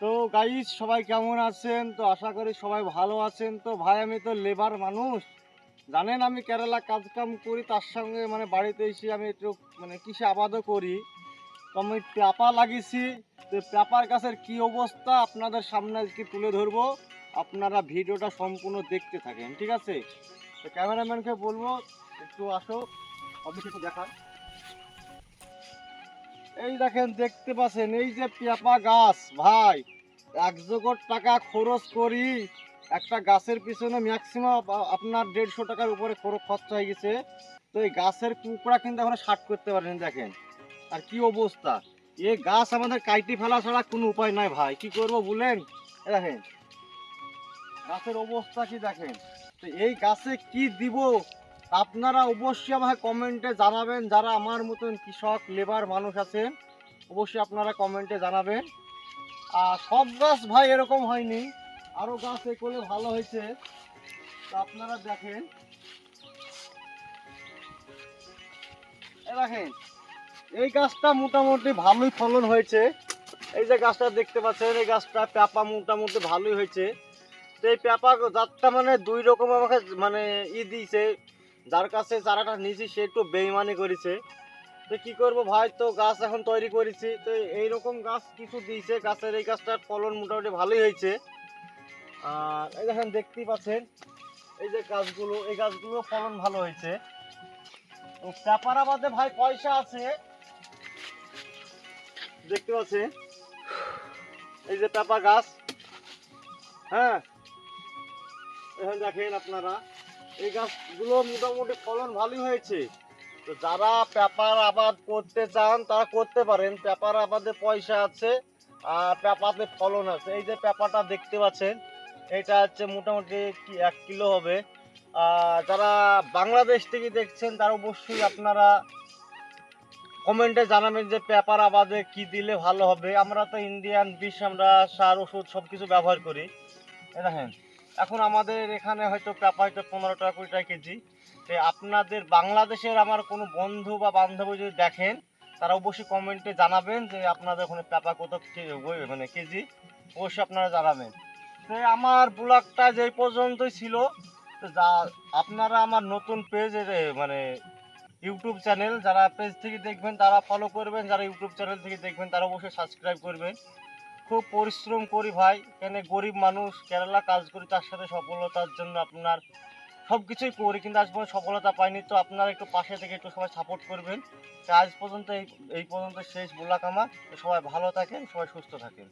তো গাইস সবাই কেমন আছেন? তো আশা করি সবাই ভালো আছেন। তো ভাই, আমি তো লেবার মানুষ। জানেন, আমি কেরালা কাজ কাম করি, তার সঙ্গে মানে বাড়িতে এসে আমি একটু মানে কৃষি আবাদও করি। তো আমি পেঁপা লাগিয়েছি। তো পেঁপার গাছের কি অবস্থা, আপনাদের সামনে আজকে তুলে ধরবো। আপনারা ভিডিওটা সম্পূর্ণ দেখতে থাকেন, ঠিক আছে? তো ক্যামেরাম্যানকে বলব, একটু আসো একটু দেখান। এই দেখেন, দেখতে পাচ্ছেন, এই যে পেঁপা গাছ, ভাই। এক জোগর টাকা খরচ করি, একটা গাছের পিছনে ম্যাক্সিমাম আপনার দেড়শো টাকার উপরে খরচ খরচা হয়ে গেছে। তো এই গাছের কুকড়া কিন্তু এখন শার্ট করতে পারেন, দেখেন। আর কি অবস্থা? এই গাছ আমাদের কাইটি ফেলা ছাড়া কোনো উপায় নাই, ভাই। কি করব বলেন? দেখেন, গাছের অবস্থা কি দেখেন? তো এই গাছে কি দিব? আপনারা অবশ্যই আমাকে কমেন্টে জানাবেন যারা আমার মতন কৃষক লেবার মানুষ আছেন, অবশ্যই আপনারা কমেন্টে জানাবেন। আর সব গাছ ভাই এরকম হয়নি আরও গাছ এ করলে ভালো হয়েছে। আপনারা দেখেন। দেখেন, এই গাছটা মোটামুটি ভালোই ফলন হয়েছে। এই যে গাছটা দেখতে পাচ্ছেন, এই গাছটা পেঁপা মোটামুটি ভালোই হয়েছে। তো এই পেঁপা জাতটা মানে দুই রকম আমাকে মানে ই দিয়েছে। যার কাছে চারাটা নিয়েছি, সে একটু বেইমানি করেছে। তো কি করব ভাই? তো গাছ এখন তৈরি করেছি। তো এইরকম গাছ কিছু দিয়েছে। গাছের এই গাছটার ফলন মোটামুটি ভালোই হয়েছে। আর এই দেখেন দেখতেই পাচ্ছেন, এই যে গাছগুলো, এই গাছগুলো ফলন ভালো হয়েছে। তো পেপার আবাদে ভাই পয়সা আছে। দেখতে পাচ্ছেন? এই যে পেঁপা গাছ। হ্যাঁ? এখন দেখেন আপনারা। এই গাছগুলো মোটামুটি ফলন ভালোই হয়েছে। তো যারা পেপার আবাদ করতে চান, তারা করতে পারেন। পেপার আবাদে পয়সা আছে, আর পেপাতে ফলন আছে। এই যে পেপারটা দেখতে পাচ্ছেন, এটা হচ্ছে মোটামুটি কি, এক কিলো হবে। যারা বাংলাদেশ থেকে দেখছেন, তারা অবশ্যই আপনারা কমেন্টে জানাবেন যে পেপার আবাদে কি দিলে ভালো হবে। আমরা তো ইন্ডিয়ান বিষ, আমরা সার, ওষুধ সব কিছু ব্যবহার করি। দেখেন। এখন আমাদের এখানে হয়তো পেঁপা হয়তো পনেরো টাকা, কুড়ি টাকা কেজি। তো আপনাদের বাংলাদেশের আমার কোনো বন্ধু বা বান্ধবী যদি দেখেন, তারা অবশ্যই কমেন্টে জানাবেন যে আপনাদের ওখানে পেঁপা কত মানে কেজি। অবশ্যই আপনারা জানাবেন। তো আমার ব্লগটা যেই পর্যন্তই ছিল, তো যা, আপনারা আমার নতুন পেজ মানে ইউটিউব চ্যানেল, যারা পেজ থেকে দেখবেন, তারা ফলো করবেন। যারা ইউটিউব চ্যানেল থেকে দেখবেন, তারা অবশ্যই সাবস্ক্রাইব করবেন। খুব পরিশ্রম করি ভাই। এখানে গরিব মানুষ, কেরালা কাজ করি, তার সাথে সফলতার জন্য আপনার সব কিছুই করি, কিন্তু আজ পর্যন্ত সফলতা পাইনি। তো আপনারা একটু পাশে থেকে একটু সবাই সাপোর্ট করবেন। তো আজ পর্যন্ত এই এই পর্যন্ত শেষ। বোলাক আমার। সবাই ভালো থাকেন, সবাই সুস্থ থাকেন।